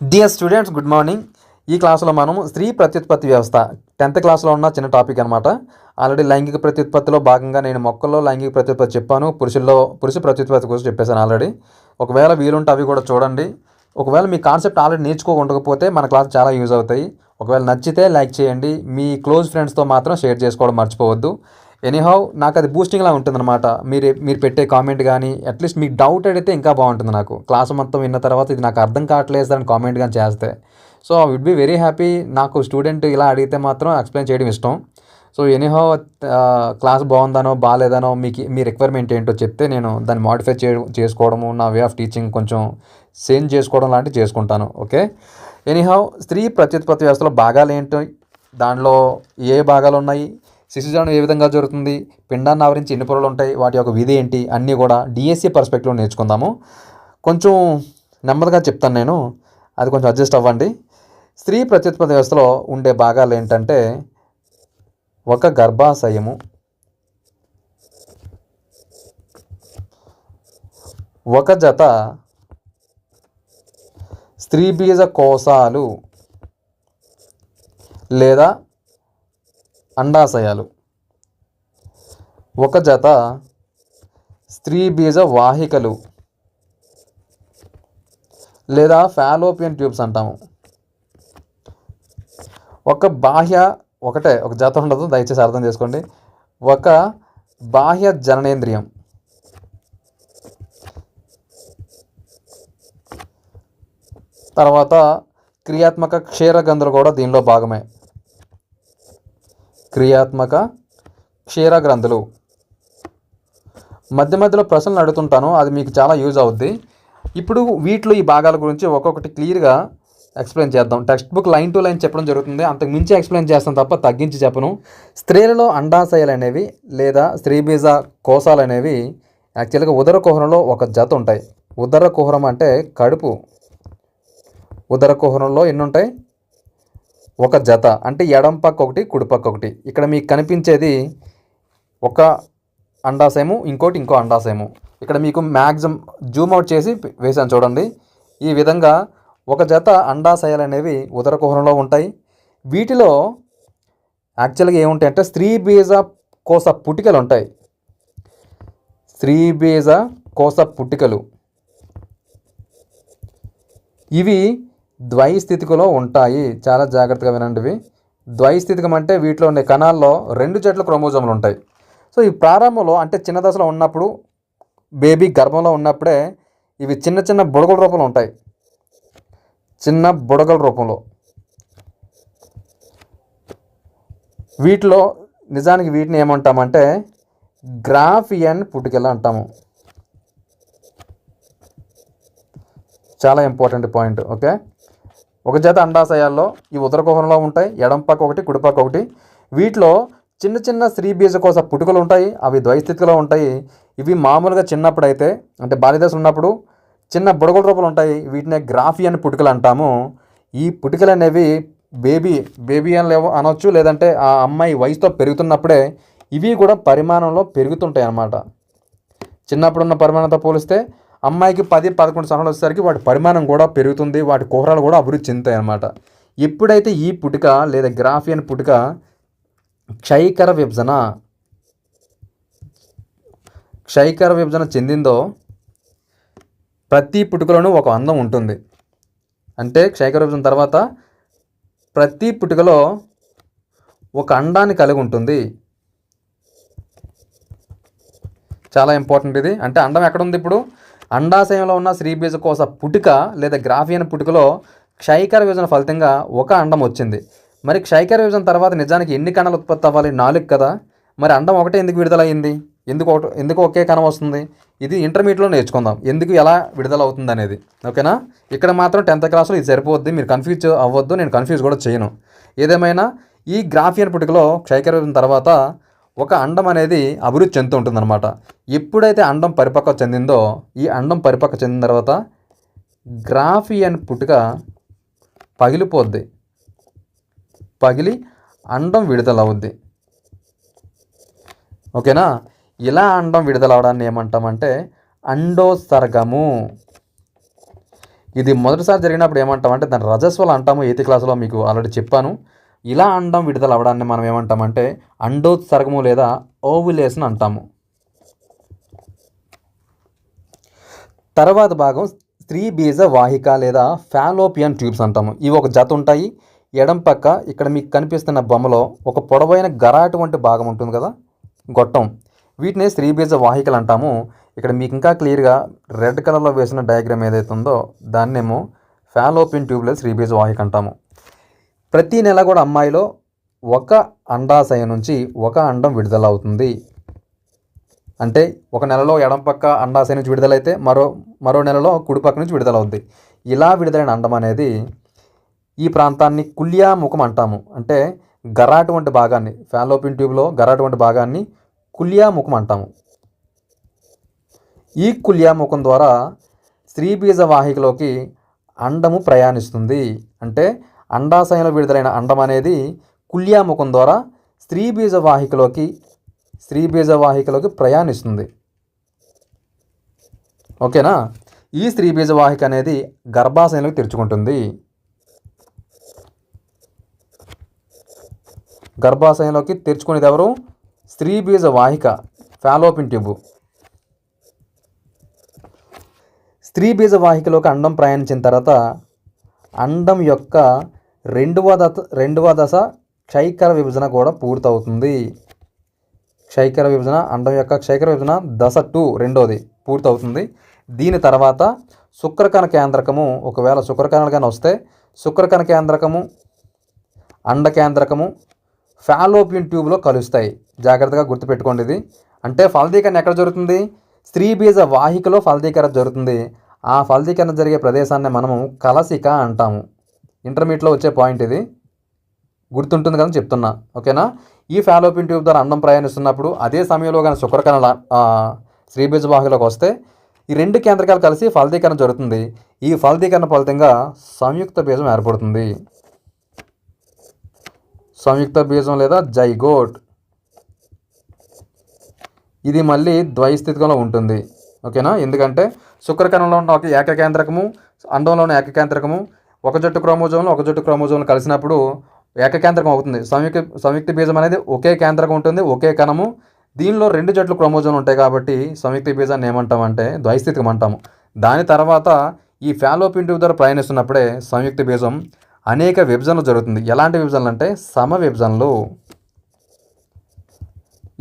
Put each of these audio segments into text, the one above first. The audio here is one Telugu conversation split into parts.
డియర్ స్టూడెంట్స్ గుడ్ మార్నింగ్ ఈ క్లాసులో మనం స్త్రీ ప్రత్యుత్పత్తి వ్యవస్థ టెన్త్ క్లాస్లో ఉన్న చిన్న టాపిక్ అనమాట ఆల్రెడీ లైంగిక ప్రత్యుత్పత్తిలో భాగంగా నేను మొక్కల్లో లైంగిక ప్రత్యుత్పత్తి చెప్పాను. పురుషుల్లో పురుష ప్రత్యుత్పత్తి గురించి చెప్పేశాను ఆల్రెడీ ఒకవేళ వీలుంటే అవి కూడా చూడండి. ఒకవేళ మీ కాన్సెప్ట్ ఆల్రెడీ నేర్చుకోకుండకపోతే మన క్లాస్ చాలా యూజ్ అవుతాయి. ఒకవేళ నచ్చితే లైక్ చేయండి. మీ క్లోజ్ ఫ్రెండ్స్తో మాత్రం షేర్ చేసుకోవడం మర్చిపోవద్దు. ఎనీహౌ నాకు అది బూస్టింగ్లా ఉంటుందన్నమాట. మీరు మీరు పెట్టే కామెంట్ కానీ అట్లీస్ట్ మీకు డౌట్ అడిగితే ఇంకా బాగుంటుంది నాకు. క్లాస్ మొత్తం విన్న తర్వాత ఇది నాకు అర్థం కావట్లేదు అని కామెంట్ కానీ చేస్తే. So I would be very happy నాకు స్టూడెంట్ ఇలా అడిగితే మాత్రం ఎక్స్ప్లెయిన్ చేయడం ఇష్టం. సో ఎనీహౌ క్లాస్ బాగుందనో బాగాలేదనో మీకు మీ రిక్వైర్మెంట్ ఏంటో చెప్తే నేను దాన్ని మాడిఫై చే చేసుకోవడము నా వే ఆఫ్ టీచింగ్ కొంచెం చేంజ్ చేసుకోవడం లాంటివి చేసుకుంటాను. ఓకే ఎనీహౌ స్త్రీ ప్రత్యుత్పత్తి వ్యవస్థలో భాగాలు ఏంటో? దానిలో ఏ భాగాలు ఉన్నాయి? శిశుజనం ఏ విధంగా జరుగుతుంది? పిండాన్ని ఆవరించి ఎన్ని పొరలు ఉంటాయి? వాటి యొక్క విధి ఏంటి? అన్నీ కూడా డిఎస్సి పర్స్పెక్టివ్లో నేర్చుకుందాము. కొంచెం నెమ్మదిగా చెప్తాను నేను. అది కొంచెం అడ్జస్ట్ అవ్వండి. స్త్రీ ప్రత్యుత్పత్తి వ్యవస్థలో ఉండే భాగాలు ఏంటంటే ఒక గర్భాశయము ఒక జత స్త్రీ బీజ కోశాలు లేదా అండాశయాలు. ఒక జత స్త్రీ బీజ వాహికలు లేదా ఫాలోపియన్ ట్యూబ్స్ అంటాము. ఒక బాహ్య ఒకటే ఒక జత ఉండదు దయచేసి అర్థం చేసుకోండి. ఒక బాహ్య జననేంద్రియం. తర్వాత క్రియాత్మక క్షీరగంధులు కూడా దీనిలో భాగమే. క్రియాత్మక క్షీర గ్రంథులు. మధ్య మధ్యలో ప్రశ్నలు అడుగుతుంటాను అది మీకు చాలా యూజ్ అవుద్ది. ఇప్పుడు వీటిలో ఈ భాగాల గురించి ఒక్కొక్కటి క్లియర్గా ఎక్స్ప్లెయిన్ చేద్దాం. Text book line to line చెప్పడం జరుగుతుంది. అంతకు మించి ఎక్స్ప్లెయిన్ చేస్తాను తప్ప తగ్గించి చెప్పను. స్త్రీలలో అండాశయాలు అనేవి లేదా స్త్రీబీజ కోశాలు అనేవి యాక్చువల్గా ఉదర కుహరంలో ఒక జత ఉంటాయి. ఉదర కుహరం అంటే కడుపు. ఉదర కుహరంలో ఎన్ని ఉంటాయి? ఒక జత అంటే ఎడం పక్క ఒకటి కుడిపక్క ఒకటి. ఇక్కడ మీకు కనిపించేది ఒక అండాశయము ఇంకోటి ఇంకో అండాశయము. ఇక్కడ మీకు మ్యాక్సిమం జూమ్ అవుట్ చేసి వేసాను చూడండి. ఈ విధంగా ఒక జత అండాశయాలు అనేవి ఉదరకుహరంలో ఉంటాయి. వీటిలో యాక్చువల్గా ఏముంటాయి అంటే స్త్రీ బీజ కోస పుటికలు ఉంటాయి. స్త్రీ బీజ కోస పుట్టికలు ఇవి ద్వైస్థితికలో ఉంటాయి. చాలా జాగ్రత్తగా వినండి ద్వైస్థితికం అంటే వీటిలో ఉండే కణాల్లో రెండు జట్ల క్రోమోజోములు ఉంటాయి. సో ఈ ప్రారంభంలో అంటే చిన్న దశలో ఉన్నప్పుడు బేబీ గర్భంలో ఉన్నప్పుడే ఇవి చిన్న చిన్న బుడగల రూపంలో ఉంటాయి. చిన్న బుడగల రూపంలో. వీటిలో నిజానికి వీటిని ఏమంటామంటే గ్రాఫియన్ పుట్టుకెళ్ళ అంటాము. చాలా ఇంపార్టెంట్ పాయింట్ ఓకే? ఒక జత అండాశయాల్లో ఈ ఉదర కుహరంలో ఉంటాయి ఎడం పక్క ఒకటి కుడిపక్క ఒకటి. వీటిలో చిన్న చిన్న స్త్రీ బీజకోశ పుట్టుకలు ఉంటాయి అవి ద్వైస్థితిలో ఉంటాయి. ఇవి మామూలుగా చిన్నప్పుడు అయితే అంటే బాలిదశ ఉన్నప్పుడు చిన్న బుడగల రూపాలు ఉంటాయి. వీటినే గ్రాఫియన్ పుట్టుకలు అంటాము. ఈ పుట్టుకలు అనేవి బేబీ బేబీ అని లేవో అనొచ్చు లేదంటే ఆ అమ్మాయి వయసుతో పెరుగుతున్నప్పుడే ఇవి కూడా పరిమాణంలో పెరుగుతుంటాయి అన్నమాట చిన్నప్పుడున్న పరిమాణంతో పోలిస్తే అమ్మాయికి పది పదకొండు సంవత్సరాలు వచ్చేసరికి వాటి పరిమాణం కూడా పెరుగుతుంది వాటి కుహరాలు కూడా అభివృద్ధి చెందుతాయి అన్నమాట. ఎప్పుడైతే ఈ పుట్టుక లేదా గ్రాఫియన్ పుట్టుక క్షయకర విభజన క్షయకర విభజన చెందిందో ప్రతి పుట్టుకలోనూ ఒక అందం ఉంటుంది. అంటే క్షయకర విభజన తర్వాత ప్రతి పుట్టుకలో ఒక అండాన్ని కలిగి ఉంటుంది. చాలా ఇంపార్టెంట్ ఇది. అంటే అండం ఎక్కడ ఉంది ఇప్పుడు? అండాశయంలో ఉన్న శ్రీబీజ కోస పుటిక లేదా గ్రాఫియన్ పుటికలో క్షయకర విభజన ఫలితంగా ఒక అండం వచ్చింది. మరి క్షయకర విభజన తర్వాత నిజానికి ఎన్ని కణాలు ఉత్పత్తి అవ్వాలి? నాలుగు కదా. మరి అండం ఒకటే ఎందుకు విడుదలయ్యింది ఎందుకు ఒకటి ఎందుకు ఒకే కణం వస్తుంది? ఇది ఇంటర్మీడియట్లో నేర్చుకుందాం. ఎందుకు ఎలా విడుదల అవుతుంది అనేది ఓకేనా? ఇక్కడ మాత్రం టెన్త్ క్లాస్లో ఇది సరిపోద్ది. మీరు కన్ఫ్యూజ్ అవ్వద్దు. నేను కన్ఫ్యూజ్ కూడా చేయను. ఏదేమైనా ఈ గ్రాఫియన్ పుటికలో క్షయకర విభజన తర్వాత ఒక అండం అనేది అభివృద్ధి చెందుతూ ఉంటుందన్నమాట. ఎప్పుడైతే అండం పరిపక్వ చెందిందో ఈ అండం పరిపక్వ చెందిన తర్వాత గ్రాఫియన్ పుట్టుక పగిలిపోద్ది. పగిలి అండం విడుదలవుద్ది. ఓకేనా? ఇలా అండం విడుదలవడాన్ని ఏమంటామంటే అండోసర్గము. ఇది మొదటిసారి జరిగినప్పుడు ఏమంటామంటే దాని దాన్ని అంటాము. ఎయిత్ క్లాస్లో మీకు ఆల్రెడీ చెప్పాను. ఇలా అండం విడుదల అవ్వడాన్ని మనం ఏమంటామంటే అండోత్సర్గము లేదా ఓవులేషన్ అంటాము. తర్వాత భాగం స్త్రీ బీజ వాహిక లేదా ఫాలోపియన్ ట్యూబ్స్ అంటాము. ఇవి ఒక జత ఉంటాయి. ఎడం పక్క ఇక్కడ మీకు కనిపిస్తున్న బొమ్మలో ఒక పొడవైన గరాటు వంటి భాగం ఉంటుంది కదా? గొట్టం. వీటిని స్త్రీబీజ వాహికలు అంటాము. ఇక్కడ మీకు ఇంకా క్లియర్గా రెడ్ కలర్లో వేసిన డయాగ్రామ్ ఏదైతే ఉందో దాన్నేమో ఫాలోపియన్ ట్యూబ్ లేదా వాహిక అంటాము. ప్రతి నెల కూడా అమ్మాయిలో ఒక అండాశయం నుంచి ఒక అండం విడుదల అవుతుంది అంటే ఒక నెలలో ఎడం పక్క అండాశయం నుంచి విడుదలైతే మరో మరో నెలలో కుడి పక్క నుంచి విడుదలవుద్ది. ఇలా విడుదలైన అండం అనేది ఈ ప్రాంతాన్ని కుల్యాముఖం అంటాము. అంటే గరాటు వంటి భాగాన్ని ఫాలోపిన్ ట్యూబ్లో గరాటు వంటి భాగాన్ని కుల్యాముఖం అంటాము. ఈ కుల్యాముఖం ద్వారా స్త్రీ బీజ వాహికలోకి అండము ప్రయాణిస్తుంది. అంటే అండాశయంలో విడుదలైన అండం అనేది కుల్యాముఖం ద్వారా స్త్రీ బీజ స్త్రీ బీజవాహికలోకి ప్రయాణిస్తుంది. ఓకేనా? ఈ స్త్రీ అనేది గర్భాశయంలోకి తెరుచుకుంటుంది. గర్భాశయంలోకి తెరుచుకునేది ఎవరు? స్త్రీ బీజ వాహిక ఫాలోపిన్ ట్యూబ్. స్త్రీ వాహికలోకి అండం ప్రయాణించిన తర్వాత అండం యొక్క రెండవ దశ రెండవ దశ క్షైకర విభజన కూడా పూర్తవుతుంది. క్షైకర విభజన అండం యొక్క క్షైకర విభజన దశ టూ రెండోది పూర్తవుతుంది. దీని తర్వాత శుక్రకణ కేంద్రకము ఒకవేళ శుక్రకణాలు కానీ వస్తే శుక్రకణ కేంద్రకము అండ కేంద్రకము ఫాలోపియన్ ట్యూబ్లో కలుస్తాయి. జాగ్రత్తగా గుర్తుపెట్టుకోండి ఇది. అంటే ఫలదీకరణ ఎక్కడ జరుగుతుంది? స్త్రీ బీజ వాహికలో ఫలదీకరణ జరుగుతుంది. ఆ ఫలదీకరణ జరిగే ప్రదేశాన్ని మనము కలసిక అంటాము. ఇంటర్మీడియట్లో వచ్చే పాయింట్ ఇది. గుర్తుంటుంది కదా చెప్తున్నా. ఓకేనా? ఈ ఫాలోపిన్ ట్యూబ్ ద్వారా అండం ప్రయాణిస్తున్నప్పుడు అదే సమయంలో కానీ శుక్రకణాల శ్రీబీజ వాహికలోకి వస్తే ఈ రెండు కేంద్రకాలు కలిసి ఫలదీకరణ జరుగుతుంది. ఈ ఫలదీకరణ ఫలితంగా సంయుక్త బీజం ఏర్పడుతుంది. సంయుక్త బీజం లేదా జైగోట్. ఇది మళ్ళీ ద్వైస్థితికంలో ఉంటుంది. ఓకేనా? ఎందుకంటే శుక్రకణంలో ఉన్న ఒక ఏకకేంద్రకము అండంలో ఉన్న ఏకకేంద్రకము ఒక జట్టు క్రోమోజోమ్లు ఒక జట్టు క్రోమోజోమ్లు కలిసినప్పుడు ఏకకేంద్రకం అవుతుంది. సంయుక్త సంయుక్త బీజం అనేది ఒకే కేంద్రకం ఉంటుంది ఒకే కణము. దీనిలో రెండు జట్లు క్రోమోజోన్లు ఉంటాయి కాబట్టి సంయుక్త బీజాన్ని ఏమంటామంటే ద్వైస్థితికం అంటాము. దాని తర్వాత ఈ ఫ్యాలోపింటి ద్వారా ప్రయాణిస్తున్నప్పుడే సంయుక్త బీజం అనేక విభజనలు జరుగుతుంది. ఎలాంటి విభజనలు అంటే సమ విభజనలు.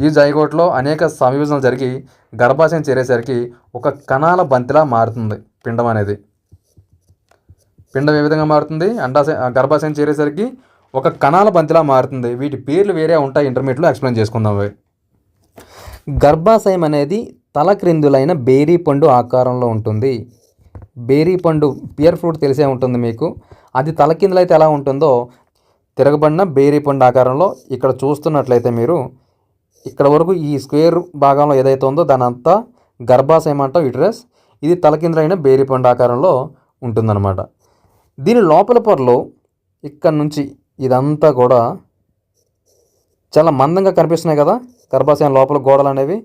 ఈ జైగోట్లో అనేక సమ విభజనలు జరిగి గర్భాశయం చేరేసరికి ఒక కణాల బంతిలా మారుతుంది పిండం అనేది. పిండం ఏ విధంగా మారుతుంది? అండాశయం గర్భాశయం చేరేసరికి ఒక కణాల బంతిలా మారుతుంది. వీటి పేర్లు వేరే ఉంటాయి. ఇంటర్మీడియట్లో ఎక్స్ప్లెయిన్ చేసుకుందాం అవి. గర్భాశయం అనేది తల క్రిందులైన బేరీ పండు ఆకారంలో ఉంటుంది. బేరీ పండు పియర్ ఫ్రూట్ తెలిసే ఉంటుంది మీకు. అది తల కిందులైతే ఎలా ఉంటుందో తిరగబడిన బేరీ పండు ఆకారంలో ఇక్కడ చూస్తున్నట్లయితే మీరు ఇక్కడ వరకు ఈ స్క్వేర్ భాగంలో ఏదైతే ఉందో దాని అంతా గర్భాశయం అంటాం యుటరస్ ఇది తలకిందులైన బేరీ పండు ఆకారంలో ఉంటుందన్నమాట. దీని లోపల పొరలో ఇక్కడ నుంచి ఇదంతా కూడా చాలా మందంగా కనిపిస్తున్నాయి కదా. గర్భాశయం లోపల గోడలు అనేవి.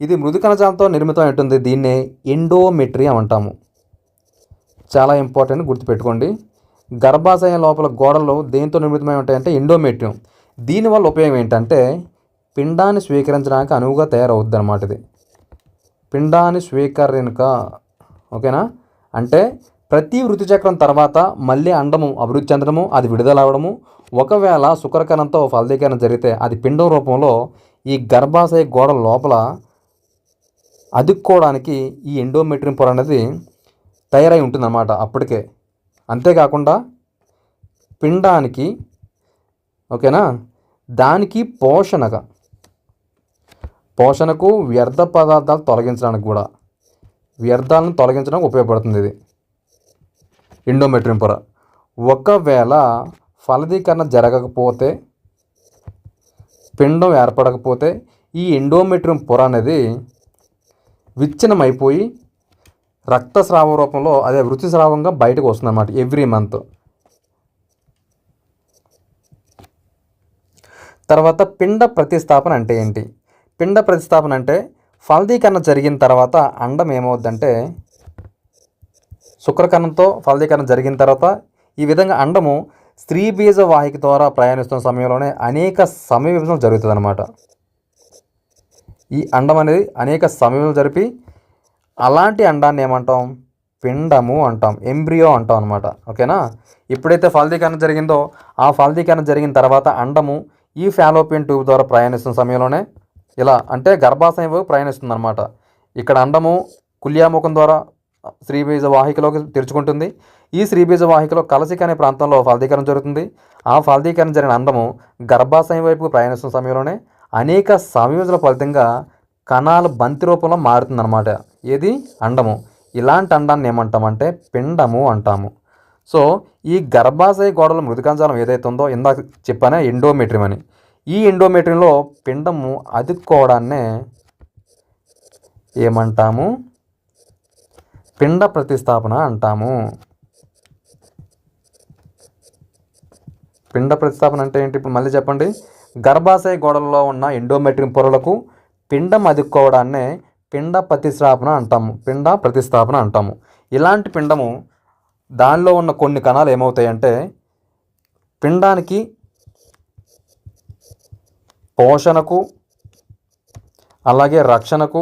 ఇది మృదు కణజాలంతో నిర్మితం ఉంటుంది దీన్నే ఎండోమెట్రియం అంటాము. చాలా ఇంపార్టెంట్ గుర్తుపెట్టుకోండి. గర్భాశయం లోపల గోడలు దేంతో నిర్మితమై ఉంటాయంటే ఎండోమెట్రియం. దీనివల్ల ఉపయోగం ఏంటంటే పిండాన్ని స్వీకరించడానికి అనువుగా తయారవుద్ది అనమాట ఇది. పిండాన్ని స్వీకరణక ఓకేనా? అంటే ప్రతి ఋతుచక్రం తర్వాత మళ్ళీ అండము అభివృద్ధి చెందడము అది విడుదల అవడము ఒకవేళ శుక్రకణంతో ఫలదీకరణ జరిగితే అది పిండం రూపంలో ఈ గర్భాశయ గోడ లోపల అదుక్కోవడానికి ఈ ఎండోమెట్రియం పొర అనేది తయారై ఉంటుందన్నమాట అప్పటికే. అంతేకాకుండా పిండానికి ఓకేనా? దానికి పోషణగా పోషణకు వ్యర్థ పదార్థాలు తొలగించడానికి కూడా వ్యర్థాలను తొలగించడానికి ఉపయోగపడుతుంది ఇది. ఎండోమెట్రియం పొర. ఒకవేళ ఫలదీకరణ జరగకపోతే పిండం ఏర్పడకపోతే ఈ ఎండోమెట్రియం పొర అనేది విచ్ఛిన్నమైపోయి రక్తస్రావ రూపంలో అదే వృత్తిస్రావంగా బయటకు వస్తుంది అన్నమాట ఎవ్రీ మంత్. తర్వాత పిండ ప్రతిస్థాపన అంటే ఏంటి? పిండ ప్రతిస్థాపన అంటే ఫలదీకరణ జరిగిన తర్వాత అండం ఏమవుద్దంటే శుక్రకణంతో ఫలదీకరణ జరిగిన తర్వాత ఈ విధంగా అండము స్త్రీ బీజ వాహిక ద్వారా ప్రయాణిస్తున్న సమయంలోనే అనేక సమయ విభజనలు జరుగుతుంది అనమాట ఈ అండం అనేది అనేక సమయంలో జరిపి అలాంటి అండాన్ని ఏమంటాం? పిండము అంటాం. ఎంబ్రియో అంటాం అనమాట ఓకేనా? ఎప్పుడైతే ఫలదీకరణ జరిగిందో ఆ ఫలదీకరణ జరిగిన తర్వాత అండము ఈ ఫాలోపియన్ ట్యూబ్ ద్వారా ప్రయాణిస్తున్న సమయంలోనే ఇలా అంటే గర్భాశయం ప్రయాణిస్తుంది అనమాట ఇక్కడ అండము కుల్యాముఖం ద్వారా శ్రీబీజ వాహికలోకి తెరుచుకుంటుంది. ఈ శ్రీబీజ వాహికలో కలసిక అనే ప్రాంతంలో ఫలదీకరణ జరుగుతుంది. ఆ ఫలదీకరణ జరిగిన అండము గర్భాశయం వైపు ప్రయాణిస్తున్న సమయంలోనే అనేక సంయోజన ఫలితంగా కణాలు బంతి రూపంలో మారుతుందన్నమాట. ఏది? అండము. ఇలాంటి అండాన్ని ఏమంటామంటే పిండము అంటాము. సో ఈ గర్భాశయ గోడల మృదుకంజాలం ఏదైతే ఉందో ఇందాక చెప్పానే ఎండోమెట్రియం అని. ఈ ఎండోమెట్రియంలో పిండము అదుక్కోవడాన్నే ఏమంటాము? పిండ ప్రతిస్థాపన అంటాము. పిండ ప్రతిస్థాపన అంటే ఏంటి? ఇప్పుడు మళ్ళీ చెప్పండి. గర్భాశయ గోడల్లో ఉన్న ఎండోమెట్రిన్ పొరలకు పిండం అదుక్కోవడాన్నే పిండ ప్రతిస్థాపన అంటాము. పిండ ప్రతిస్థాపన అంటాము. ఇలాంటి పిండము దానిలో ఉన్న కొన్ని కణాలు ఏమవుతాయంటే పిండానికి పోషణకు అలాగే రక్షణకు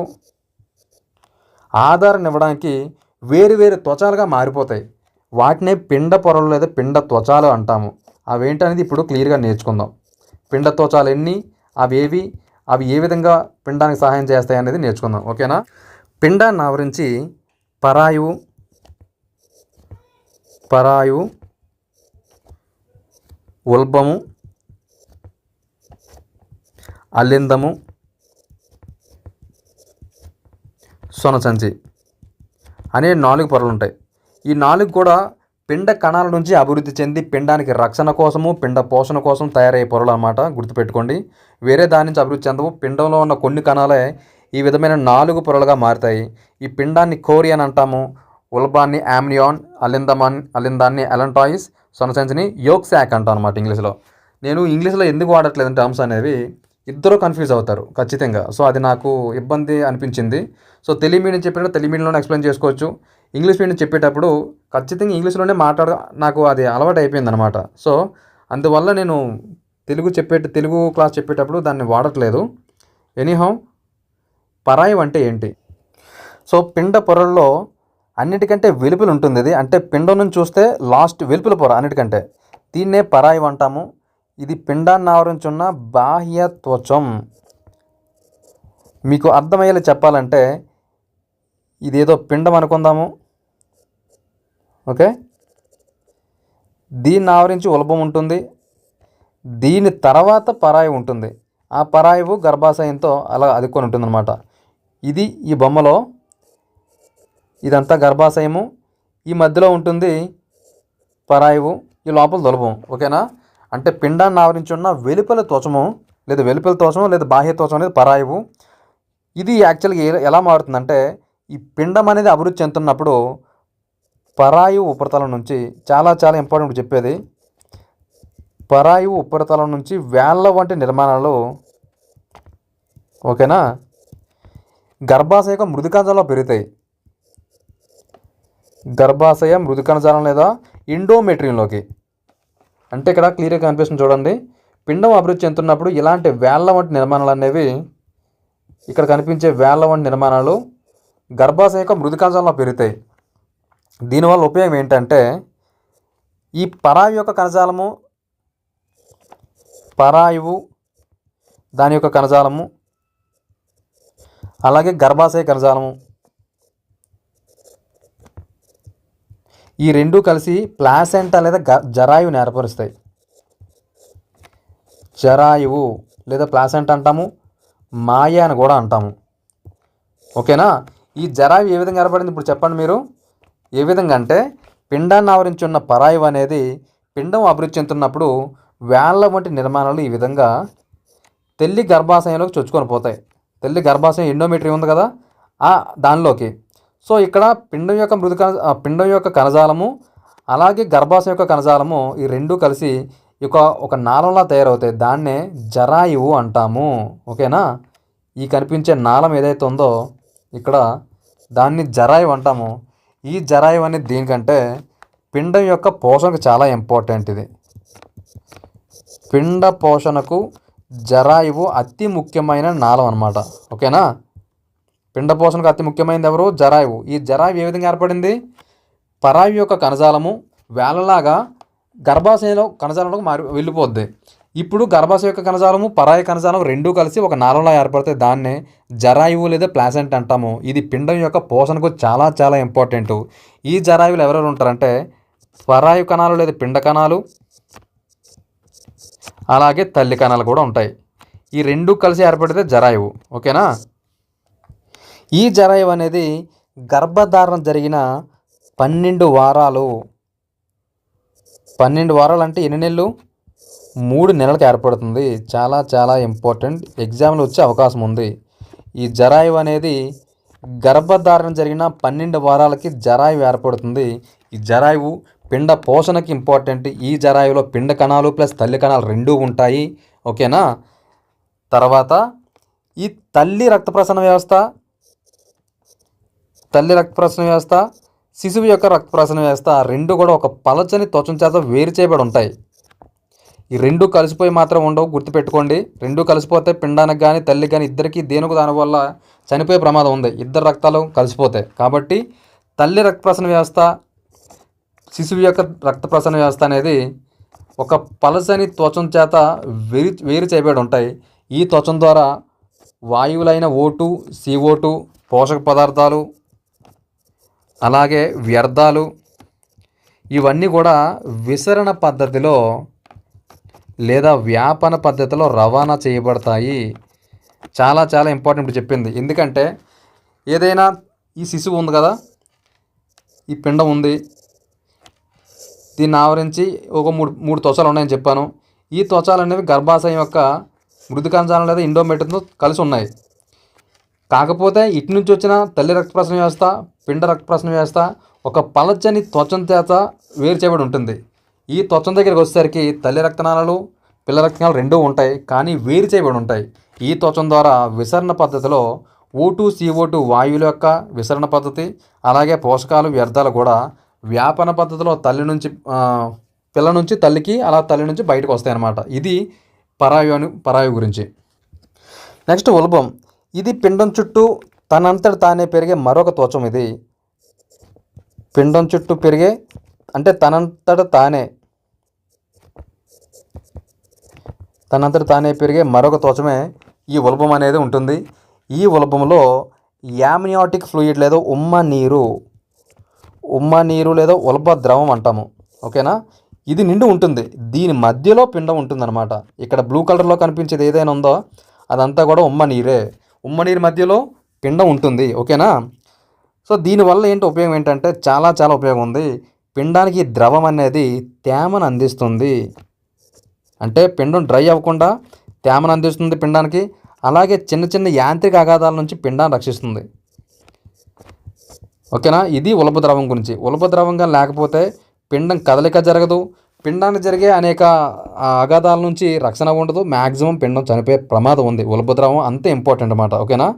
ఆధారం ఇవ్వడానికి వేరు వేరు త్వచాలుగా మారిపోతాయి. వాటినే పిండ పొరలు లేదా పిండ త్వచాలు అంటాము. అవేంటనేది ఇప్పుడు క్లియర్గా నేర్చుకుందాం. పిండ త్వచాలు ఎన్ని? అవి ఏవి అవి ఏ విధంగా పిండానికి సహాయం చేస్తాయి అనేది నేర్చుకుందాం. ఓకేనా? పిండాన్ని ఆవరించి పరాయువు పరాయువు ఉల్బము అలిందము సొనసంచి అనే నాలుగు పొరలు ఉంటాయి. ఈ నాలుగు కూడా పిండ కణాల నుంచి అభివృద్ధి చెంది పిండానికి రక్షణ కోసము పిండ పోషణ కోసం తయారయ్యే పొరలు అన్నమాట. గుర్తుపెట్టుకోండి. వేరే దాని నుంచి అభివృద్ధి చెందవు పిండంలో ఉన్న కొన్ని కణాలే ఈ విధమైన నాలుగు పొరలుగా మారుతాయి. ఈ పిండాన్ని కోరి అని అంటాము. ఉల్బాన్ని యామ్నియాన్ అలిందమాన్ అలిందాన్ని అలంటాయిస్ సొనసెన్స్ని యోక్ శాక్ అంటాం అనమాట ఇంగ్లీష్లో. నేను ఇంగ్లీష్లో ఎందుకు వాడట్లేదు టర్మ్స్ అనేవి ఇద్దరు కన్ఫ్యూజ్ అవుతారు ఖచ్చితంగా. సో అది నాకు ఇబ్బంది అనిపించింది. సో తెలుగు మీడియం చెప్పినప్పుడు తెలుగు మీడియంలోనే ఎక్స్ప్లెయిన్ చేసుకోవచ్చు. ఇంగ్లీష్ మీడియం చెప్పేటప్పుడు ఖచ్చితంగా ఇంగ్లీష్లోనే మాట్లాడ నాకు అది అలవాటు అయిపోయింది అనమాట సో అందువల్ల నేను తెలుగు చెప్పే తెలుగు క్లాస్ చెప్పేటప్పుడు దాన్ని వాడట్లేదు. ఎనీహౌ పరాయి అంటే ఏంటి? సో పిండ పొరల్లో అన్నిటికంటే వెలుపులు ఉంటుంది ఇది. అంటే పిండం నుంచి చూస్తే లాస్ట్ వెలుపుల పొర అన్నిటికంటే. దీన్నే పరాయి అంటాము. ఇది పిండాన్ని ఆవరించున్న బాహ్య త్వచం. మీకు అర్థమయ్యేలా చెప్పాలంటే ఇదేదో పిండం అనుకుందాము. ఓకే? దీన్ని ఆవరించి ఉలభం ఉంటుంది. దీని తర్వాత పరాయి ఉంటుంది. ఆ పరాయివు గర్భాశయంతో అలా అదుక్కొని ఉంటుందన్నమాట. ఇది ఈ బొమ్మలో ఇదంతా గర్భాశయము. ఈ మధ్యలో ఉంటుంది పరాయువు ఈ లోపల దొలభం. ఓకేనా? అంటే పిండాన్ని ఆవరించి ఉన్న వెలుపల త్వచము లేదా వెలుపల త్వచము లేదా బాహ్య త్వచం అనేది పరాయువు. ఇది యాక్చువల్గా ఎలా మారుతుందంటే ఈ పిండం అనేది అభివృద్ధి చెందుతున్నప్పుడు పరాయువు ఉపరితలం నుంచి చాలా చాలా ఇంపార్టెంట్ చెప్పేది. పరాయువు ఉపరితలం నుంచి వేళ్ళ వంటి నిర్మాణాలు ఓకేనా? గర్భాశయ మృదుకణజాలంలో పెరుగుతాయి. గర్భాశయ మృదుకణజాలం లేదా ఇండోమెట్రియంలోకి. అంటే ఇక్కడ క్లియర్గా కనిపిస్తుంది చూడండి. పిండం అభివృద్ధి చెందుతున్నప్పుడు ఇలాంటి వేళ్ళ వంటి నిర్మాణాలు అనేవి ఇక్కడ కనిపించే వేళ్ళ వంటి నిర్మాణాలు గర్భాశయ యొక్క మృదుకాంజంలో పెరుగుతాయి. దీనివల్ల ఉపయోగం ఏంటంటే ఈ పరాయు యొక్క కణజాలము పరాయువు దాని యొక్క కణజాలము అలాగే గర్భాశయ కణజాలము ఈ రెండు కలిసి ప్లాసెంటా లేదా గ జరాయువుని ఏర్పరుస్తాయి. జరాయువు లేదా ప్లాసెంట్ అంటాము మాయ అని కూడా అంటాము. ఓకేనా? ఈ జరాయు ఏ విధంగా ఏర్పడింది? ఇప్పుడు చెప్పండి మీరు. ఏ విధంగా అంటే పిండాన్ని ఆవరించి ఉన్న పరాయువు అనేది పిండం అభివృద్ధి చెందుతున్నప్పుడు వేళ్ళ వంటి నిర్మాణాలు ఈ విధంగా తెల్లి గర్భాశయంలోకి చొచ్చుకొని పోతాయి. తెల్లి గర్భాశయం ఎండోమెట్రీ ఉంది కదా దానిలోకి. సో ఇక్కడ పిండం యొక్క మృదు కణ పిండం యొక్క కణజాలము అలాగే గర్భాశయం యొక్క కణజాలము ఈ రెండు కలిసి ఒక ఒక నాళంలా తయారవుతాయి. దాన్నే జరాయువు అంటాము. ఓకేనా? ఈ కనిపించే నాళం ఏదైతే ఉందో ఇక్కడ దాన్ని జరాయువు అంటాము. ఈ జరాయువు అనేది దీనికంటే పిండం యొక్క పోషణకు చాలా ఇంపార్టెంట్ ఇది. పిండ పోషణకు జరాయువు అతి ముఖ్యమైన నాళం అనమాట ఓకేనా? పిండ పోషణకు అతి ముఖ్యమైనది ఎవరు జరాయువు. ఈ జరాయువు ఏ విధంగా ఏర్పడింది? పరాయువు యొక్క కణజాలము వేలలాగా గర్భాశయంలో కణజాలంలోకి మారి వెళ్ళిపోద్ది. ఇప్పుడు గర్భాశయ యొక్క కణజాలము పరాయి కణజాలం రెండూ కలిసి ఒక నాళంలా ఏర్పడతాయి దాన్నే జరాయువు లేదా ప్లాసెంట్ అంటాము. ఇది పిండం యొక్క పోషణకు చాలా చాలా ఇంపార్టెంట్. ఈ జరాయువులు ఎవరెవరు ఉంటారంటే పరాయు కణాలు లేదా పిండ కణాలు అలాగే తల్లి కణాలు కూడా ఉంటాయి. ఈ రెండు కలిసి ఏర్పడితే జరాయువు. ఓకేనా? ఈ జరాయువు అనేది గర్భధారణ జరిగిన పన్నెండు వారాలు. పన్నెండు వారాలు అంటే ఎన్ని నెలలు? మూడు నెలలకు ఏర్పడుతుంది. చాలా చాలా ఇంపార్టెంట్ ఎగ్జామ్లు వచ్చే అవకాశం ఉంది. ఈ జరాయువు అనేది గర్భధారణ జరిగిన పన్నెండు వారాలకి జరాయువు ఏర్పడుతుంది. ఈ జరాయువు పిండ పోషణకి ఇంపార్టెంట్ ఈ జరాయువులో పిండ కణాలు ప్లస్ తల్లి కణాలు రెండూ ఉంటాయి. ఓకేనా? తర్వాత ఈ తల్లి రక్త ప్రసరణ వ్యవస్థ తల్లి రక్తప్రసన వ్యవస్థ శిశువు యొక్క రక్తప్రసరణ వ్యవస్థ రెండు కూడా ఒక పలచని త్వచం చేత వేరు చేయబడి ఉంటాయి. ఈ రెండు కలిసిపోయి మాత్రం ఉండవు గుర్తుపెట్టుకోండి. రెండు కలిసిపోతే పిండానికి కానీ తల్లికి కానీ ఇద్దరికి దేనికి దాని వల్ల చనిపోయే ప్రమాదం ఉంది. ఇద్దరు రక్తాలు కలిసిపోతాయి కాబట్టి తల్లి రక్తప్రసన వ్యవస్థ శిశువు యొక్క రక్తప్రసన వ్యవస్థ అనేది ఒక పలసని త్వచం చేత వేరు వేరు చేయబడి ఉంటాయి. ఈ త్వచం ద్వారా వాయువులైన ఓటు సిఓ పోషక పదార్థాలు అలాగే వ్యర్థాలు ఇవన్నీ కూడా విసరణ పద్ధతిలో లేదా వ్యాపన పద్ధతిలో రవాణా చేయబడతాయి. చాలా చాలా ఇంపార్టెంట్ చెప్పింది. ఎందుకంటే ఏదైనా ఈ శిశువు ఉంది కదా ఈ పిండం ఉంది దీన్ని ఆవరించి ఒక మూడు మూడు త్వచాలు ఉన్నాయని చెప్పాను. ఈ త్వచాలు అనేవి గర్భాశయం యొక్క మృదు కణజాలం లేదా ఇండోమెట్రిన్తో కలిసి ఉన్నాయి. కాకపోతే ఇటు నుంచి వచ్చిన తల్లి రక్త ప్రసరణ వ్యవస్థ పిండ రక్త ప్రశ్న వ్యవస్థ ఒక పలచని త్వచం చేత వేరు చేయబడి ఉంటుంది. ఈ త్వచం దగ్గరికి వచ్చేసరికి తల్లి రక్తనాళాలు పిల్ల రక్తనాళాలు రెండూ ఉంటాయి కానీ వేరు చేయబడి ఉంటాయి. ఈ త్వచం ద్వారా విసరణ పద్ధతిలో ఓటు టూ సిఓ టూ వాయువుల యొక్క విసరణ పద్ధతి అలాగే పోషకాలు వ్యర్థాలు కూడా వ్యాపన పద్ధతిలో తల్లి నుంచి పిల్ల నుంచి తల్లికి అలా తల్లి నుంచి బయటకు వస్తాయి అన్నమాట ఇది పరాయు అని పరాయు గురించి. నెక్స్ట్ ఉల్బం. ఇది పిండం చుట్టూ తనంతట తానే పెరిగే మరొక త్వచం ఇది. పిండం చుట్టూ పెరిగే అంటే తనంతట తానే తనంతట తానే పెరిగే మరొక త్వచమే ఈ ఉల్బం అనేది ఉంటుంది. ఈ ఉల్బంలో యామినియాటిక్ ఫ్లూయిడ్ లేదా ఉమ్మ నీరు ఉమ్మ నీరు లేదా ఉల్బ ద్రవం అంటాము. ఓకేనా? ఇది నిండు ఉంటుంది. దీని మధ్యలో పిండం ఉంటుందన్నమాట. ఇక్కడ బ్లూ కలర్లో కనిపించేది ఏదైనా ఉందో అదంతా కూడా ఉమ్మ నీరే. ఉమ్మ నీరు మధ్యలో పిండం ఉంటుంది ఓకేనా? సో దీనివల్ల ఏంటి ఉపయోగం ఏంటంటే చాలా చాలా ఉపయోగం ఉంది. పిండానికి ద్రవం అనేది తేమను అందిస్తుంది. అంటే పిండం డ్రై అవ్వకుండా తేమను అందిస్తుంది పిండానికి. అలాగే చిన్న చిన్న యాంత్రిక ఆఘాతాల నుంచి పిండాన్ని రక్షిస్తుంది. ఓకేనా? ఇది ఉలప ద్రవం గురించి. ఉలప ద్రవంగా లేకపోతే పిండం కదలిక జరగదు. పిండానికి జరిగే అనేక ఆఘాతాల నుంచి రక్షణ ఉండదు. మ్యాక్సిమం పిండం చనిపోయే ప్రమాదం ఉంది. ఉలప ద్రవం అంతే ఇంపార్టెంట్ అనమాట ఓకేనా?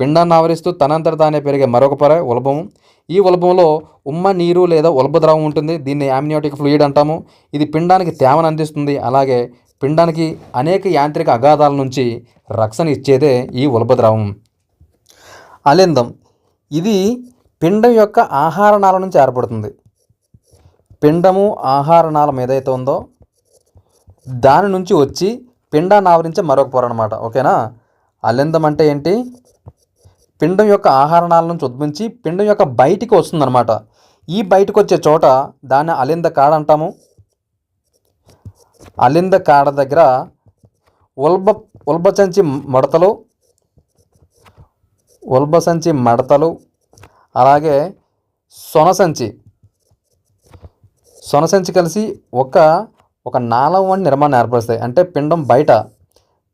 పిండాన్ని ఆవరిస్తూ తనంతట తానే పెరిగే మరొక పొర ఉలభము. ఈ ఉలభంలో ఉమ్మ నీరు లేదా ఉలభ ద్రవం ఉంటుంది. దీన్ని యామ్నియోటిక్ ఫ్లూయిడ్ అంటాము. ఇది పిండానికి తేమను అందిస్తుంది. అలాగే పిండానికి అనేక యాంత్రిక అగాధాల నుంచి రక్షణ ఇచ్చేదే ఈ ఉలభ ద్రవం. అలిందం. ఇది పిండం యొక్క ఆహార నుంచి ఏర్పడుతుంది. పిండము ఆహారనాళం ఏదైతే ఉందో దాని నుంచి వచ్చి పిండాన్ని ఆవరించే మరొక పొర అనమాట ఓకేనా? అలిందం అంటే ఏంటి? పిండం యొక్క ఆహార నాళం నుంచి ఉద్భవించి పిండం యొక్క బయటికి వస్తుందన్నమాట. ఈ బయటకు వచ్చే చోట దాన్ని అలింద కాడ అంటాము. అలింద కాడ దగ్గర ఉల్బ ఉల్బచంచి మడతలు ఉల్బసంచి మడతలు అలాగే సొనసంచి. సొనసంచి కలిసి ఒక ఒక నాళం వంటి నిర్మాణం ఏర్పరుస్తాయి. అంటే పిండం బయట.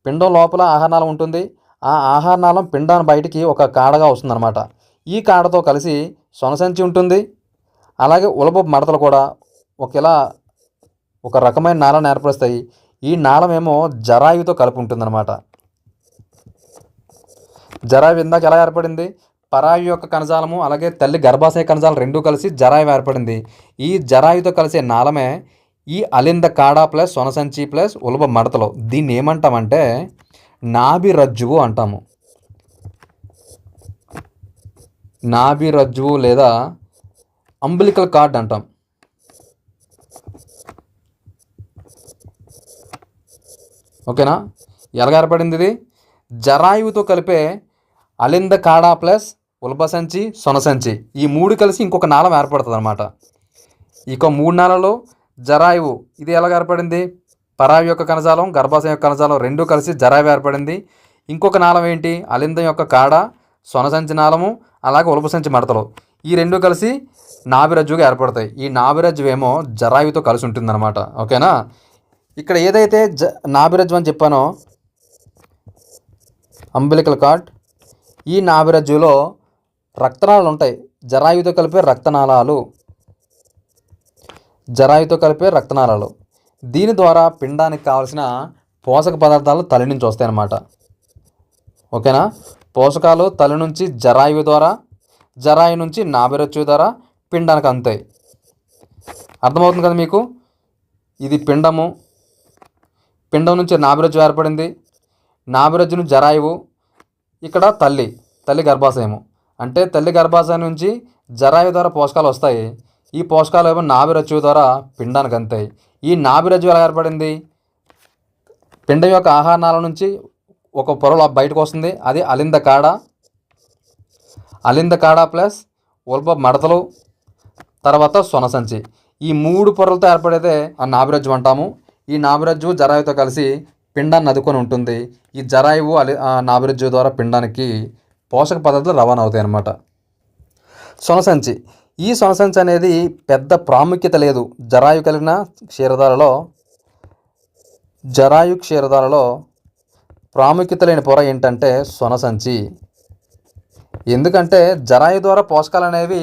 పిండం లోపల ఆహారాలు ఉంటుంది. ఆ ఆహారనాళం పిండాన్ని బయటికి ఒక కాడగా వస్తుందన్నమాట. ఈ కాడతో కలిసి సొనసంచి ఉంటుంది. అలాగే ఉలబ మడతలు కూడా ఒకేలా ఒక రకమైన నాళను ఏర్పరుస్తాయి. ఈ నాళమేమో జరాయుతో కలిపి ఉంటుందన్నమాట. జరాయు ఇందాక ఎలా ఏర్పడింది? పరాయి యొక్క కణజాలము అలాగే తల్లి గర్భాశయ కణజాలం రెండూ కలిసి జరాయు ఏర్పడింది. ఈ జరాయుతో కలిసే నాళమే ఈ అలింద కాడా ప్లస్ సొనసంచి ప్లస్ ఉలబ మడతలు. దీన్ని ఏమంటామంటే నాభి రజ్జువు అంటాము. నాభి రజ్జువు లేదా అంబులికల్ కార్డ్ అంటాం. ఓకేనా? ఎలాగ ఏర్పడింది ఇది జరాయువుతో కలిపే అలింద కాడా ప్లస్ ఉల్బసంచి సొనసంచి ఈ మూడు కలిసి ఇంకొక నాళం ఏర్పడుతుంది అనమాట ఇక మూడు నాళలో జరాయువు ఇది ఎలాగ ఏర్పడింది? పరావి యొక్క కణజాలం గర్భాశయం యొక్క కణజాలం రెండు కలిసి జరాయువు ఏర్పడింది. ఇంకొక నాళం ఏంటి? అలిందం యొక్క కాడ సొనసంచి నాళము అలాగే ఉలపసంచి మడతలు. ఈ రెండు కలిసి నాభిరజ్జుగా ఏర్పడతాయి. ఈ నాభిరజ్జు ఏమో జరాయువుతో కలిసి ఉంటుందన్నమాట. ఓకేనా? ఇక్కడ ఏదైతే జ నాభిరజ్జు అని చెప్పానో అంబిలికల్ కార్డ్ ఈ నాభిరజ్జులో రక్తనాళాలు ఉంటాయి. జరాయుతో కలిపే రక్తనాళాలు. జరాయుతో కలిపే రక్తనాళాలు. దీని ద్వారా పిండానికి కావలసిన పోషక పదార్థాలు తల్లి నుంచి వస్తాయన్నమాట. ఓకేనా? పోషకాలు తల్లి నుంచి జరాయువు ద్వారా జరాయు నుంచి నాభిరచ్చు ద్వారా పిండానికి అందుతాయి. అర్థమవుతుంది కదా మీకు? ఇది పిండము. పిండం నుంచి నాభిరజ్జు ఏర్పడింది. నాభిరజ్జును జరాయువు ఇక్కడ తల్లి తల్లి గర్భాశయము. అంటే తల్లి గర్భాశయం నుంచి జరాయు ద్వారా పోషకాలు వస్తాయి. ఈ పోషకాలు ఏమో నాభిరచ్చు ద్వారా పిండానికి అంతాయి ఈ నాభిరజ్జు ఎలా ఏర్పడింది? పిండం యొక్క ఆహారాల నుంచి ఒక పొరలు బయటకు వస్తుంది. అది అలింద కాడ. అలింద కాడ ప్లస్ ఉల్ప మడతలు తర్వాత సొనసంచి ఈ మూడు పొరలతో ఏర్పడితే ఆ నాభిరజ్జు అంటాము. ఈ నాభిరజ్జు జరాయుతో కలిసి పిండాన్ని అదుకొని ఉంటుంది. ఈ జరాయువు అలి ఆ నాభిరజ్జు ద్వారా పిండానికి పోషక పదార్థాలు రవాణా అవుతాయి అన్నమాట సొనసంచి ఈ సొనసంచి అనేది పెద్ద ప్రాముఖ్యత లేదు. జరాయు కలిగిన క్షీరదాలలో జరాయు క్షీరదాలలో ప్రాముఖ్యత లేని పొర ఏంటంటే సొనసంచి. ఎందుకంటే జరాయు ద్వారా పోషకాలు అనేవి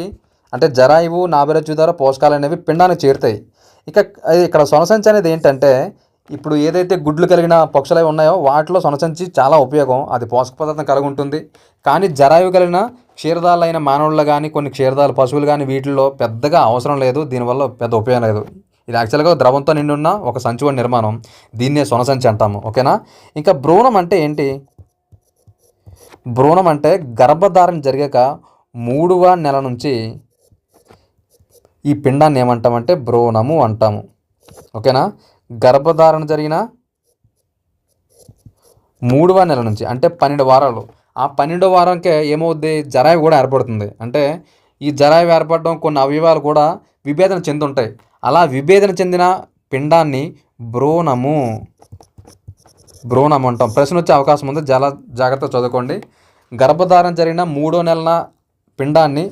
అంటే జరాయువు నాభిరజ్జు ద్వారా పోషకాలు అనేవి పిండానికి చేరుతాయి. ఇక ఇక్కడ సొనసంచి అనేది ఏంటంటే ఇప్పుడు ఏదైతే గుడ్లు కలిగిన పక్షులు ఉన్నాయో వాటిలో సొనసంచి చాలా ఉపయోగం. అది పోషక పదార్థం కలిగి ఉంటుంది కానీ జరాయువు కలిగిన క్షీరదాలైన మానవుళ్ళు కానీ కొన్ని క్షీరదాలు పశువులు కానీ వీటిల్లో పెద్దగా అవసరం లేదు. దీనివల్ల పెద్ద ఉపయోగం లేదు. ఇది యాక్చువల్గా ద్రవంతో నిండున్న ఒక సంచువ నిర్మాణం. దీన్నే సొనసంచి అంటాము. ఓకేనా? ఇంకా భ్రూణం అంటే ఏంటి? భ్రూణం అంటే గర్భధారణ జరిగాక మూడవ నెల నుంచి ఈ పిండాన్ని ఏమంటామంటే భ్రూణము అంటాము. ఓకేనా? గర్భధారణ జరిగిన మూడవ నెల నుంచి అంటే పన్నెండు వారాలు. ఆ పన్నెండో వారంకే ఏమవుద్ది? జరాయు కూడా ఏర్పడుతుంది. అంటే ఈ జరాయు ఏర్పడడం కొన్ని అవయవాలు కూడా విభేదన చెందుంటాయి. అలా విభేదన చెందిన పిండాన్ని భ్రూణము. భ్రూణం అంటాం. ప్రశ్న వచ్చే అవకాశం ఉంది. చాలా జాగ్రత్తగా చదువుకోండి. గర్భధారణ జరిగిన మూడో నెలల పిండాన్ని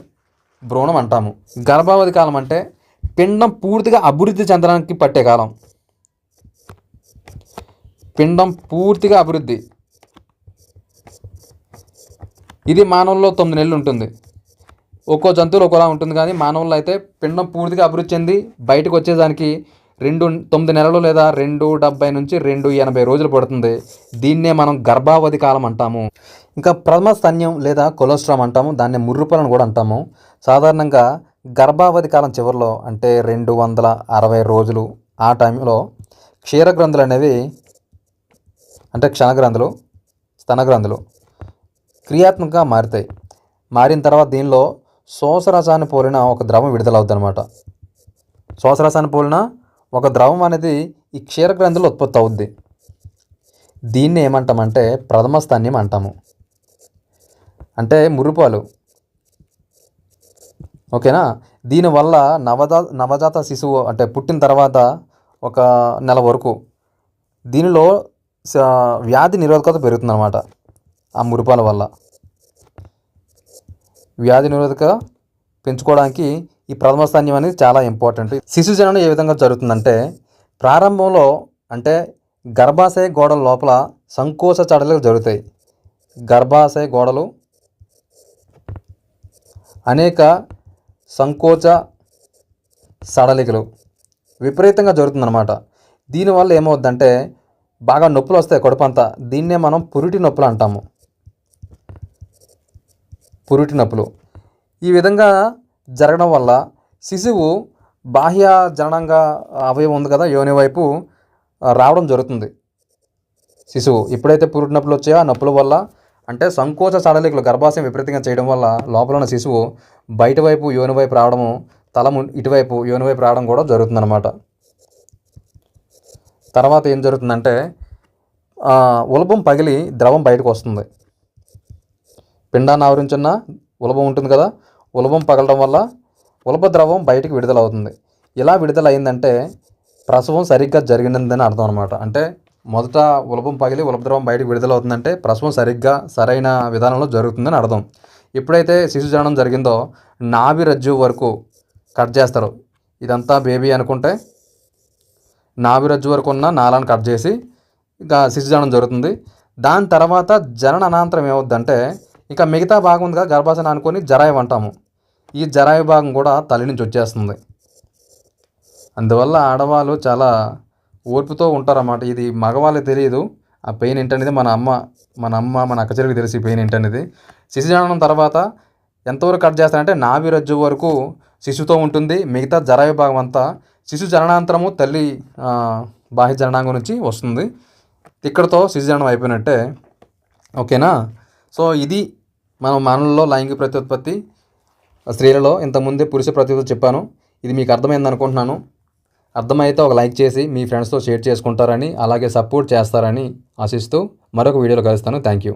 భ్రూణం అంటాము. గర్భావధి కాలం అంటే పిండం పూర్తిగా అభివృద్ధి చెందడానికి పట్టే కాలం. పిండం పూర్తిగా అభివృద్ధి. ఇది మానవుల్లో తొమ్మిది నెలలు ఉంటుంది. ఒక్కో జంతువులు ఒకలా ఉంటుంది కానీ మానవుల్లో అయితే పిండం పూర్తిగా అభివృద్ధి చెంది బయటకు వచ్చేదానికి రెండు తొమ్మిది నెలలు లేదా రెండు డెబ్బై నుంచి రెండు ఎనభై రోజులు పడుతుంది. దీన్నే మనం గర్భావధి కాలం అంటాము. ఇంకా ప్రథమ స్తన్యం లేదా కొలెస్ట్రామ్ అంటాము. దాన్ని ముర్రుపలను కూడా అంటాము. సాధారణంగా గర్భావధి కాలం చివరిలో అంటే రెండు వందల అరవై రోజులు ఆ టైంలో క్షీరగ్రంథులు అనేవి అంటే క్షణగ్రంథులు స్తనగ్రంథులు క్రియాత్మకంగా మారుతాయి. మారిన తర్వాత దీనిలో శోసరసాన్ని పోలిన ఒక ద్రవం విడుదలవుద్దనమాట శోసరసాన్ని పోలిన ఒక ద్రవం అనేది ఈ క్షీరగ్రంథిలో ఉత్పత్తి అవుద్ది. దీన్ని ఏమంటామంటే ప్రథమ స్థాన్యం అంటాము. అంటే మురుపాలు. ఓకేనా? దీనివల్ల నవజా నవజాత శిశువు అంటే పుట్టిన తర్వాత ఒక నెల వరకు దీనిలో వ్యాధి నిరోధకత పెరుగుతుందన్నమాట. ఆ మురిపాల వల్ల. వ్యాధి నిరోధక పెంచుకోవడానికి ఈ ప్రథమ స్థాన్యం అనేది చాలా ఇంపార్టెంట్ శిశు జననం ఏ విధంగా జరుగుతుందంటే ప్రారంభంలో అంటే గర్భాశయ గోడల లోపల సంకోచ చడలు జరుగుతాయి. గర్భాశయ గోడలు అనేక సంకోచ సడలికలు విపరీతంగా జరుగుతుందన్నమాట. దీనివల్ల ఏమవుద్దంటే బాగా నొప్పులు వస్తాయి కడుపంతా దీన్నే మనం పురిటి నొప్పులు అంటాము. పురిటి నొప్పులు. ఈ విధంగా జరగడం వల్ల శిశువు బాహ్య జననంగా అవయవం ఉంది కదా యోని వైపు రావడం జరుగుతుంది. శిశువు ఎప్పుడైతే పురిటి నొప్పులు వచ్చాయో ఆ నొప్పుల వల్ల అంటే సంకోచ సడలికలు గర్భాశయం విపరీతంగా చేయడం వల్ల లోపల ఉన్న శిశువు బయట వైపు యోని వైపు రావడము తలము ఇటువైపు యోని వైపు రావడం కూడా జరుగుతుందన్నమాట. తర్వాత ఏం జరుగుతుందంటే ఉలభం పగిలి ద్రవం బయటకు వస్తుంది. పిండాన్ని ఆవరించిన ఉలబం ఉంటుంది కదా ఉలబం పగలడం వల్ల ఉలభ ద్రవం బయటికి విడుదలవుతుంది. ఇలా విడుదల అయిందంటే ప్రసవం సరిగ్గా జరిగినదని అర్థం అనమాట అంటే మొదట ఉలబం పగిలి ఉలభద్రవం బయటికి విడుదలవుతుందంటే ప్రసవం సరిగ్గా సరైన విధానంలో జరుగుతుందని అర్థం. ఎప్పుడైతే శిశు జననం జరిగిందో నాభి రజ్జు వరకు కట్ చేస్తారు. ఇదంతా బేబీ అనుకుంటే నాభి రజ్జు వరకు ఉన్న నాళాన్ని కట్ చేసి ఇక శిశు జననం జరుగుతుంది. దాని తర్వాత జనన అనంతరం ఏమవుద్దంటే ఇక మిగతా భాగం ఉందిగా గర్భాశయం అనుకొని జరాయు అంటాము. ఈ జరాయు భాగం కూడా తల్లి నుంచి వచ్చేస్తుంది. అందువల్ల ఆడవాళ్ళు చాలా ఓర్పుతో ఉంటారన్నమాట. ఇది మగవాళ్ళకి తెలియదు. ఆ పెయిన్ ఏంటనేది మన అమ్మ మన అమ్మ మన అక్క చెల్లికి తెలిసి పెయిన్ ఏంటనేది. శిశు జననం తర్వాత ఎంతవరకు కట్ చేస్తారంటే నాభి రజ్జు వరకు శిశుతో ఉంటుంది. మిగతా జరాయు భాగం అంతా శిశు జననాంతరము తల్లి బాహ్య జననాంగం నుంచి వస్తుంది. ఇక్కడతో శిశు జననం అయిపోయినట్టే. ఓకేనా? సో ఇది మనం మానవుల్లో లైంగిక ప్రత్యుత్పత్తి స్త్రీలలో ఇంతకుముందే పురుష ప్రత్యుత్పత్తి చెప్పాను. ఇది మీకు అర్థమైంది అనుకుంటున్నాను. అర్థమైతే ఒక లైక్ చేసి మీ ఫ్రెండ్స్తో షేర్ చేసుకుంటారని అలాగే సపోర్ట్ చేస్తారని ఆశిస్తూ మరొక వీడియోలో కలుస్తాను. Thank you.